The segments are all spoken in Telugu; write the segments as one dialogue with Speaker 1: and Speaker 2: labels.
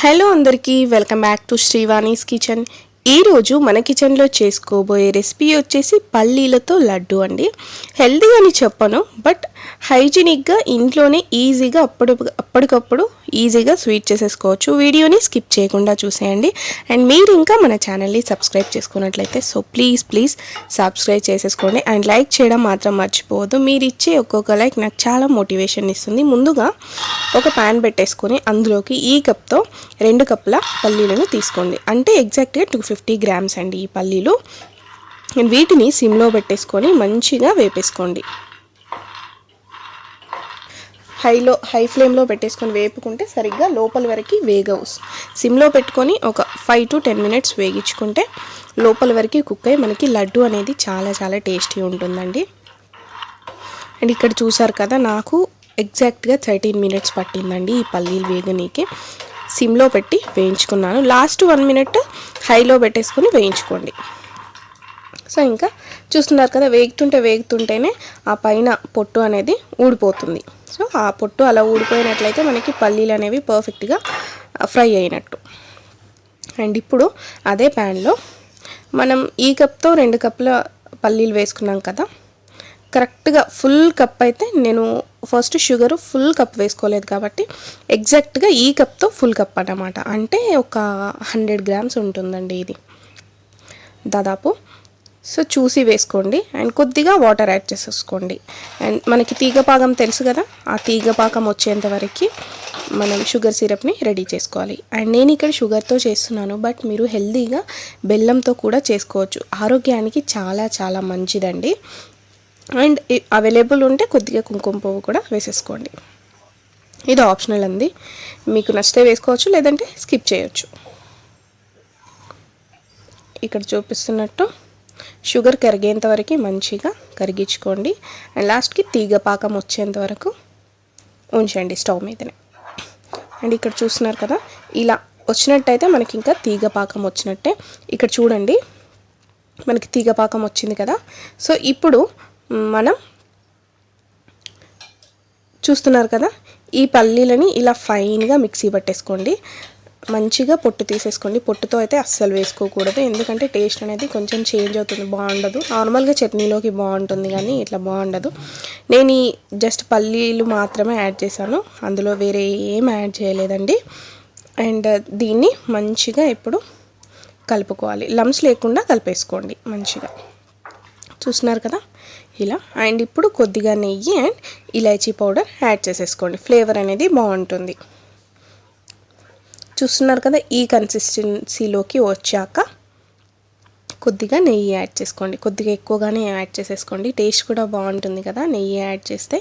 Speaker 1: హలో అందరికీ welcome back to Srivani's kitchen ఈరోజు మన కిచెన్లో చేసుకోబోయే రెసిపీ వచ్చేసి పల్లీలతో లడ్డు అండి. హెల్దీ అని చెప్పను బట్ హైజీనిక్గా ఇంట్లోనే ఈజీగా అప్పుడు అప్పటికప్పుడు ఈజీగా స్వీట్ చేసేసుకోవచ్చు. వీడియోని స్కిప్ చేయకుండా చూసేయండి. అండ్ మీరు ఇంకా మన ఛానల్ని సబ్స్క్రైబ్ చేసుకున్నట్లయితే సో ప్లీజ్ ప్లీజ్ సబ్స్క్రైబ్ చేసేసుకోండి. అండ్ లైక్ చేయడం మాత్రం మర్చిపోవద్దు. మీరు ఇచ్చే ఒక్కొక్క లైక్ నాకు చాలా మోటివేషన్ ఇస్తుంది. ముందుగా ఒక ప్యాన్ పెట్టేసుకొని అందులోకి ఈ కప్తో రెండు కప్పుల పల్లీలను తీసుకోండి. అంటే ఎగ్జాక్ట్గా టూ ఫిఫ్టీ గ్రామ్స్ అండి ఈ పల్లీలు. వీటిని సిమ్లో పెట్టేసుకొని మంచిగా వేపేసుకోండి. హైలో హై ఫ్లేమ్లో పెట్టేసుకొని వేపుకుంటే సరిగ్గా లోపల వరకు వేగవు. సిమ్లో పెట్టుకొని ఒక ఫైవ్ టు టెన్ మినిట్స్ వేగించుకుంటే లోపల వరకు కుక్ అయ్యి మనకి లడ్డు అనేది చాలా చాలా టేస్టీ ఉంటుందండి. అండ్ ఇక్కడ చూసారు కదా నాకు ఎగ్జాక్ట్గా థర్టీన్ మినిట్స్ పట్టిందండి ఈ పల్లీలు వేగనీకి. సిమ్లో పెట్టి వేయించుకున్నాను. లాస్ట్ వన్ మినిట్ హైలో పెట్టేసుకొని వేయించుకోండి. సో ఇంకా చూస్తున్నారు కదా వేగుతుంటే వేగుతుంటేనే ఆ పైన పొట్టు అనేది ఊడిపోతుంది. సో ఆ పొట్టు అలా ఊడిపోయినట్లయితే మనకి పల్లీలు అనేవి పర్ఫెక్ట్గా ఫ్రై అయినట్టు. అండ్ ఇప్పుడు అదే ప్యాన్లో మనం ఈ కప్తో రెండు కప్పుల పల్లీలు వేసుకున్నాం కదా కరెక్ట్గా ఫుల్ కప్ అయితే నేను ఫస్ట్ షుగర్ ఫుల్ కప్ వేసుకోలేదు కాబట్టి ఎగ్జాక్ట్గా ఈ కప్తో ఫుల్ కప్ అన్నమాట. అంటే ఒక హండ్రెడ్ గ్రామ్స్ ఉంటుందండి ఇది. దాదాపు. సో చూసి వేసుకోండి. అండ్ కొద్దిగా వాటర్ యాడ్ చేసేసుకోండి. అండ్ మనకి తీగపాకం తెలుసు కదా? ఆ తీగపాకం వచ్చేంత వరకు మనం షుగర్ సిరప్ని రెడీ చేసుకోవాలి. అండ్ నేను ఇక్కడ షుగర్తో చేస్తున్నాను. బట్ మీరు హెల్తీగా బెల్లంతో కూడా చేసుకోవచ్చు. ఆరోగ్యానికి చాలా చాలా మంచిదండి. అండ్ అవైలబుల్ ఉంటే కొద్దిగా కుంకుమ పువ్వు కూడా వేసేసుకోండి. ఇది ఆప్షనల్ అంది. మీకు నచ్చితే వేసుకోవచ్చు లేదంటే స్కిప్ చేయొచ్చు. ఇక్కడ చూపిస్తున్నట్టు షుగర్ కరిగేంత వరకు మంచిగా కరిగించుకోండి. అండ్ లాస్ట్కి తీగ పాకం వచ్చేంత వరకు ఉంచండి స్టవ్ మీదనే. అండ్ ఇక్కడ చూస్తున్నారు కదా ఇలా వచ్చినట్టయితే మనకి ఇంకా తీగ పాకం వచ్చినట్టే. ఇక్కడ చూడండి మనకి తీగ పాకం వచ్చింది కదా. సో ఇప్పుడు మనం చూస్తున్నారు కదా ఈ పల్లీలని ఇలా ఫైన్గా మిక్సీ పట్టేసుకోండి. మంచిగా పొట్టు తీసేసుకోండి. పొట్టుతో అయితే అస్సలు వేసుకోకూడదు. ఎందుకంటే టేస్ట్ అనేది కొంచెం చేంజ్ అవుతుంది బాగుండదు. నార్మల్గా చట్నీలోకి బాగుంటుంది కానీ ఇట్లా బాగుండదు. నేను ఈ జస్ట్ పల్లీలు మాత్రమే యాడ్ చేశాను. అందులో వేరే ఏం యాడ్ చేయలేదండి. అండ్ దీన్ని మంచిగా ఇప్పుడు కలుపుకోవాలి. లమ్స్ లేకుండా కలిపేసుకోండి మంచిగా. చూస్తున్నారు కదా? ఇలా. అండ్ ఇప్పుడు కొద్దిగా నెయ్యి అండ్ ఇలాచీ పౌడర్ యాడ్ చేసేసుకోండి. ఫ్లేవర్ అనేది బాగుంటుంది. చూస్తున్నారు కదా ఈ కన్సిస్టెన్సీలోకి వచ్చాక కొద్దిగా నెయ్యి యాడ్ చేసుకోండి. కొద్దిగా ఎక్కువగానే యాడ్ చేసేసుకోండి. టేస్ట్ కూడా బాగుంటుంది కదా నెయ్యి యాడ్ చేస్తే.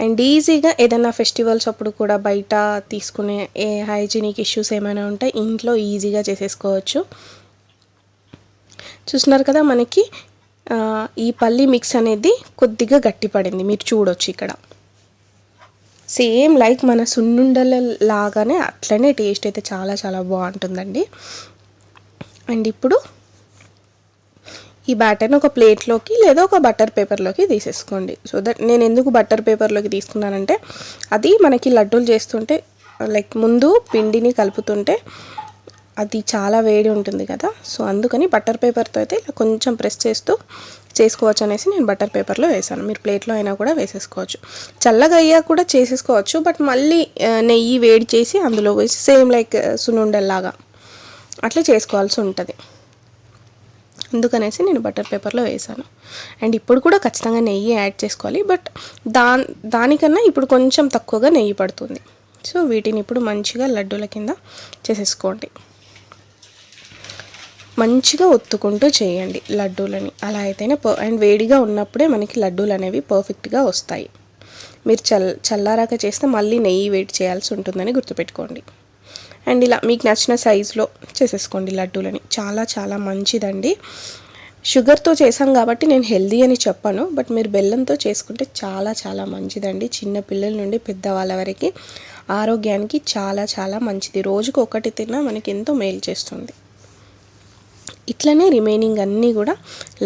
Speaker 1: అండ్ ఈజీగా ఏదైనా ఫెస్టివల్స్ అప్పుడు కూడా బయట తీసుకునే ఏ హైజీనిక్ ఇష్యూస్ ఏమైనా ఉంటే ఇంట్లో ఈజీగా చేసేసుకోవచ్చు. చూస్తున్నారు కదా మనకి ఈ పల్లి మిక్స్ అనేది కొద్దిగా గట్టిపడింది. మీరు చూడొచ్చు ఇక్కడ. సేమ్ లైక్ మన సున్నుండల లాగానే అట్లనే టేస్ట్ అయితే చాలా చాలా బాగుంటుందండి. అండ్ ఇప్పుడు ఈ బ్యాటర్ని ఒక ప్లేట్లోకి లేదా ఒక బటర్ పేపర్లోకి తీసేసుకోండి. సో దట్ నేను ఎందుకు బటర్ పేపర్లోకి తీసుకున్నానంటే అది మనకి లడ్డూలు చేస్తుంటే లైక్ ముందు పిండిని కలుపుతుంటే అది చాలా వేడి ఉంటుంది కదా. సో అందుకని బటర్ పేపర్తో అయితే ఇలా కొంచెం ప్రెస్ చేస్తూ చేసుకోవచ్చు అనేసి నేను బటర్ పేపర్లో వేసాను మీరు ప్లేట్లో అయినా కూడా వేసేసుకోవచ్చు. చల్లగా అయ్యాక కూడా చేసేసుకోవచ్చు బట్ మళ్ళీ నెయ్యి వేడి చేసి అందులో వేసి సేమ్ లైక్ సునుండల్లాగా అట్లా చేసుకోవాల్సి ఉంటుంది. అందుకనేసి నేను బటర్ పేపర్లో వేసాను అండ్ ఇప్పుడు కూడా ఖచ్చితంగా నెయ్యి యాడ్ చేసుకోవాలి బట్ దా దానికన్నా ఇప్పుడు కొంచెం తక్కువగా నెయ్యి పడుతుంది. సో వీటిని ఇప్పుడు మంచిగా లడ్డూల కింద చేసేసుకోండి. మంచిగా ఒత్తుకుంటూ చేయండి లడ్డూలని. అలా అయితేనే అండ్ వేడిగా ఉన్నప్పుడే మనకి లడ్డూలు అనేవి పర్ఫెక్ట్గా వస్తాయి. మీరు చల్ చల్లారాక చేస్తే మళ్ళీ నెయ్యి వేడి చేయాల్సి ఉంటుందని గుర్తుపెట్టుకోండి. అండ్ ఇలా మీకు నచ్చిన సైజులో చేసేసుకోండి లడ్డూలని. చాలా చాలా మంచిదండి. షుగర్తో చేసాం కాబట్టి నేను హెల్దీ అని చెప్పాను బట్ మీరు బెల్లంతో చేసుకుంటే చాలా చాలా మంచిదండి. చిన్న పిల్లల నుండి పెద్దవాళ్ళ వరకు ఆరోగ్యానికి చాలా చాలా మంచిది. రోజుకు ఒకటి తిన్నా మనకి ఎంతో మేలు చేస్తుంది. ఇట్లనే రిమైనింగ్ అన్నీ కూడా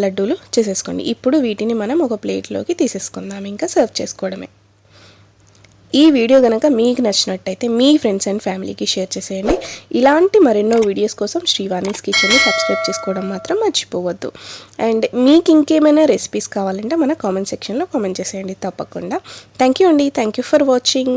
Speaker 1: లడ్డూలు చేసేసుకోండి. ఇప్పుడు వీటిని మనం ఒక ప్లేట్లోకి తీసేసుకుందాం. ఇంకా సర్వ్ చేసుకోవడమే. ఈ వీడియో కనుక మీకు నచ్చినట్టయితే మీ ఫ్రెండ్స్ అండ్ ఫ్యామిలీకి షేర్ చేసేయండి. ఇలాంటి మరెన్నో వీడియోస్ కోసం శ్రీవాణిస్ కిచెన్ని సబ్స్క్రైబ్ చేసుకోవడం మాత్రం మర్చిపోవద్దు. అండ్ మీకు ఇంకేమైనా రెసిపీస్ కావాలంటే మన కామెంట్ సెక్షన్లో కామెంట్ చేసేయండి తప్పకుండా. థ్యాంక్ యూ అండి. Thank you for watching.